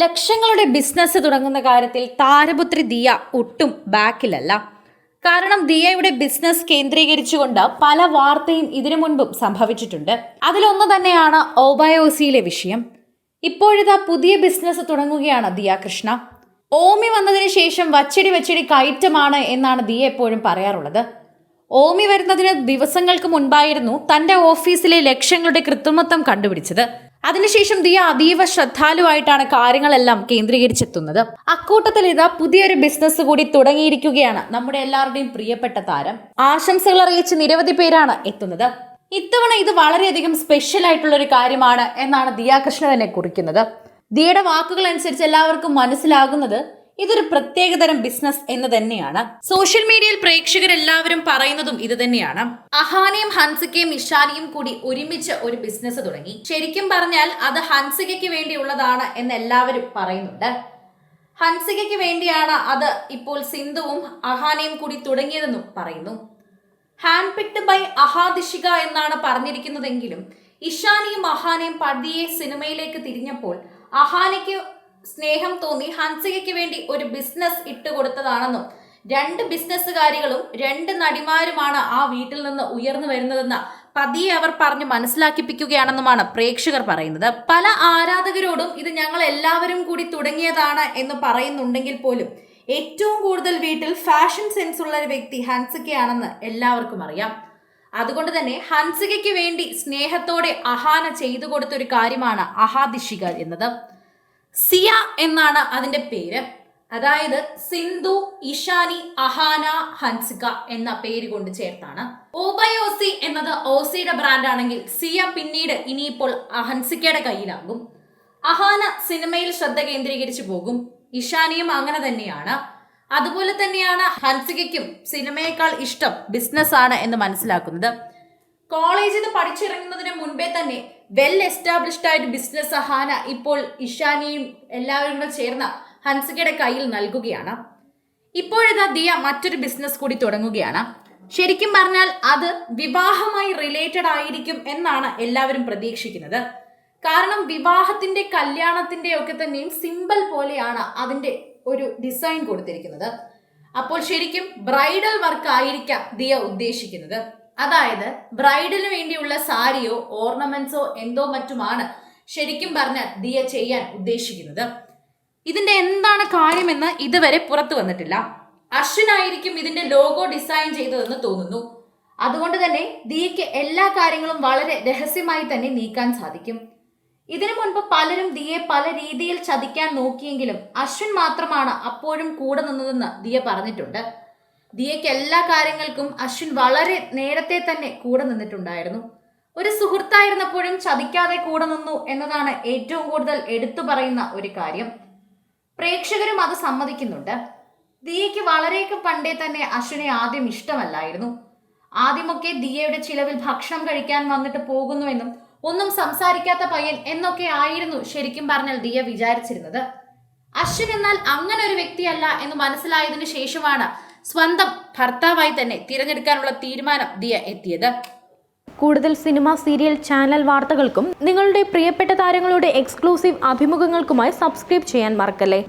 ലക്ഷങ്ങളുടെ ബിസിനസ് തുടങ്ങുന്ന കാര്യത്തിൽ താരപുത്രി ദിയ ഒട്ടും ബാക്കിലല്ല കാരണം ദിയയുടെ ബിസിനസ് കേന്ദ്രീകരിച്ചുകൊണ്ട് പല വാർത്തയും ഇതിനു മുൻപും സംഭവിച്ചിട്ടുണ്ട്. അതിലൊന്ന് തന്നെയാണ് ഓബയോസിയിലെ വിഷയം. ഇപ്പോഴിതാ പുതിയ ബിസിനസ് തുടങ്ങുകയാണ് ദിയ കൃഷ്ണ. ഓമി വന്നതിന് ശേഷം വച്ചടി വച്ചടി കയറ്റമാണ് എന്നാണ് ദിയ എപ്പോഴും പറയാറുള്ളത്. ഓമി വരുന്നതിന് ദിവസങ്ങൾക്ക് മുൻപായിരുന്നു തന്റെ ഓഫീസിലെ ലക്ഷ്യങ്ങളുടെ കൃത്രിമത്വം കണ്ടുപിടിച്ചത്. അതിനുശേഷം ദിയ അതീവ ശ്രദ്ധാലുവായിട്ടാണ് കാര്യങ്ങളെല്ലാം കേന്ദ്രീകരിച്ചെത്തുന്നത്. അക്കൂട്ടത്തിൽ ഇതാ പുതിയൊരു ബിസിനസ് കൂടി തുടങ്ങിയിരിക്കുകയാണ് നമ്മുടെ എല്ലാവരുടെയും പ്രിയപ്പെട്ട താരം. ആശംസകൾ അറിയിച്ച് നിരവധി പേരാണ് എത്തുന്നത്. ഇത്തവണ ഇത് വളരെയധികം സ്പെഷ്യൽ ആയിട്ടുള്ള ഒരു കാര്യമാണ് എന്നാണ് ദിയ കൃഷ്ണ തന്നെ കുറിക്കുന്നത്. ദിയയുടെ വാക്കുകൾ അനുസരിച്ച് എല്ലാവർക്കും മനസ്സിലാകുന്നത് ഇതൊരു പ്രത്യേകതരം ബിസിനസ് എന്ന് തന്നെയാണ്. സോഷ്യൽ മീഡിയയിൽ പ്രേക്ഷകരെല്ലാവരും പറയുന്നതും ഇത് തന്നെയാണ്. അഹാനയും ഹൻസികയും ഇഷാനിയും കൂടി ഒരുമിച്ച് ഒരു ബിസിനസ് തുടങ്ങി. ശരിക്കും പറഞ്ഞാൽ അത് ഹൻസികയ്ക്ക് വേണ്ടിയുള്ളതാണ് എന്ന് എല്ലാവരും പറയുന്നുണ്ട്. ഹൻസികയ്ക്ക് വേണ്ടിയാണ് അത് ഇപ്പോൾ സിന്ധുവും അഹാനയും കൂടി തുടങ്ങിയതെന്നും പറയുന്നു. ഹാൻഡ് പിക്ഡ് ബൈ അഹാദിഷിക എന്നാണ് പറഞ്ഞിരിക്കുന്നതെങ്കിലും ഇഷാനിയും അഹാനയും പതിയെ സിനിമയിലേക്ക് തിരിഞ്ഞപ്പോൾ അഹാനയ്ക്ക് സ്നേഹം തോന്നി ഹൻസികയ്ക്ക് വേണ്ടി ഒരു ബിസിനസ് ഇട്ടുകൊടുത്തതാണെന്നും രണ്ട് ബിസിനസ്സുകാരികളും രണ്ട് നടിമാരുമാണ് ആ വീട്ടിൽ നിന്ന് ഉയർന്നു വരുന്നതെന്ന് പതിയെ അവർ പറഞ്ഞ് മനസ്സിലാക്കിപ്പിക്കുകയാണെന്നുമാണ് പ്രേക്ഷകർ പറയുന്നത്. പല ആരാധകരോടും ഇത് ഞങ്ങൾ എല്ലാവരും കൂടി തുടങ്ങിയതാണ് എന്ന് പറയുന്നുണ്ടെങ്കിൽ പോലും ഏറ്റവും കൂടുതൽ വീട്ടിൽ ഫാഷൻ സെൻസ് ഉള്ള ഒരു വ്യക്തി ഹൻസികയാണെന്ന് എല്ലാവർക്കും അറിയാം. അതുകൊണ്ട് തന്നെ ഹൻസികയ്ക്ക് വേണ്ടി സ്നേഹത്തോടെ അഹാന ചെയ്തു കൊടുത്തൊരു കാര്യമാണ് അഹാദിഷിക എന്നത്. സിയ എന്നാണ് അതിന്റെ പേര്. അതായത് സിന്ധു ഇഷാനി അഹാന ഹൻസിക എന്ന പേര് കൊണ്ട് ചേർത്താണ്. ഓബയോസി എന്നത് ഓസിയുടെ ബ്രാൻഡ് ആണെങ്കിൽ സിയ പിന്നീട് ഇനിയിപ്പോൾ ഹൻസിക്കയുടെ കയ്യിലാകും. അഹാന സിനിമയിൽ ശ്രദ്ധ കേന്ദ്രീകരിച്ചു പോകും. ഇഷാനിയും അങ്ങനെ തന്നെയാണ്. അതുപോലെ തന്നെയാണ് ഹൻസികയ്ക്കും സിനിമയേക്കാൾ ഇഷ്ടം ബിസിനസ് ആണ് എന്ന് മനസ്സിലാക്കുന്നത്. കോളേജിൽ നിന്ന് പഠിച്ചിറങ്ങുന്നതിന് മുൻപേ തന്നെ വെൽ എസ്റ്റാബ്ലിഷ്ഡ് ആയിട്ട് ബിസിനസ് ഹാന ഇപ്പോൾ ഇഷാനിയും എല്ലാവരും കൂടെ ചേർന്ന ഹൻസികയുടെ കയ്യിൽ നൽകുകയാണ്. ഇപ്പോഴിതാ ദിയ മറ്റൊരു ബിസിനസ് കൂടി തുടങ്ങുകയാണ്. ശരിക്കും പറഞ്ഞാൽ അത് വിവാഹമായി റിലേറ്റഡ് ആയിരിക്കും എന്നാണ് എല്ലാവരും പ്രതീക്ഷിക്കുന്നത്. കാരണം വിവാഹത്തിന്റെ കല്യാണത്തിന്റെ ഒക്കെ തന്നെയും സിമ്പിൾ പോലെയാണ് അതിന്റെ ഒരു ഡിസൈൻ കൊടുത്തിരിക്കുന്നത്. അപ്പോൾ ശരിക്കും ബ്രൈഡൽ വർക്ക് ആയിരിക്കാം ദിയ ഉദ്ദേശിക്കുന്നത്. അതായത് ബ്രൈഡിന് വേണ്ടിയുള്ള സാരിയോ ഓർണമെന്റ്സോ എന്തോ മറ്റുമാണ് ശരിക്കും പറഞ്ഞ് ദിയ ചെയ്യാൻ ഉദ്ദേശിക്കുന്നത്. ഇതിന്റെ എന്താണ് കാര്യമെന്ന് ഇതുവരെ പുറത്തു വന്നിട്ടില്ല. അർഷനായിരിക്കും ഇതിന്റെ ലോഗോ ഡിസൈൻ ചെയ്തതെന്ന് തോന്നുന്നു. അതുകൊണ്ട് തന്നെ ദിയയ്ക്ക് എല്ലാ കാര്യങ്ങളും വളരെ രഹസ്യമായി തന്നെ നീക്കാൻ സാധിക്കും. ഇതിനു മുൻപ് പലരും ദിയെ പല രീതിയിൽ ചതിക്കാൻ നോക്കിയെങ്കിലും അശ്വിൻ മാത്രമാണ് അപ്പോഴും കൂടെ നിന്നതെന്ന് ദിയ പറഞ്ഞിട്ടുണ്ട്. ദിയയ്ക്ക് എല്ലാ കാര്യങ്ങൾക്കും അശ്വിൻ വളരെ നേരത്തെ തന്നെ കൂടെ നിന്നിട്ടുണ്ടായിരുന്നു. ഒരു സുഹൃത്തായിരുന്നപ്പോഴും ചതിക്കാതെ കൂടെ നിന്നു എന്നതാണ് ഏറ്റവും കൂടുതൽ എടുത്തു പറയുന്ന ഒരു കാര്യം. പ്രേക്ഷകരും അത് സമ്മതിക്കുന്നുണ്ട്. ദിയയ്ക്ക് വളരെയൊക്കെ പണ്ടേ തന്നെ അശ്വിനെ ആദ്യം ഇഷ്ടമല്ലായിരുന്നു. ആദ്യമൊക്കെ ദിയയുടെ ചിലവിൽ ഭക്ഷണം കഴിക്കാൻ വന്നിട്ട് പോകുന്നുവെന്നും ഒന്നും സംസാരിക്കാത്ത പയ്യൻ എന്നൊക്കെ ആയിരുന്നു ശരിക്കും പറഞ്ഞാൽ ദിയ വിചാരിച്ചിരുന്നത്. അശ്വിൻ എന്നാൽ അങ്ങനെ ഒരു വ്യക്തിയല്ല എന്ന് മനസ്സിലായതിനു ശേഷമാണ് സ്വന്തം ഭർത്താവായി തന്നെ തിരഞ്ഞെടുക്കാനുള്ള തീരുമാനം ദിയ എത്തിയത്. കൂടുതൽ സിനിമ സീരിയൽ ചാനൽ വാർത്തകൾക്കും നിങ്ങളുടെ പ്രിയപ്പെട്ട താരങ്ങളുടെ എക്സ്ക്ലൂസീവ് അഭിമുഖങ്ങൾക്കുമായി സബ്സ്ക്രൈബ് ചെയ്യാൻ മറക്കല്ലേ?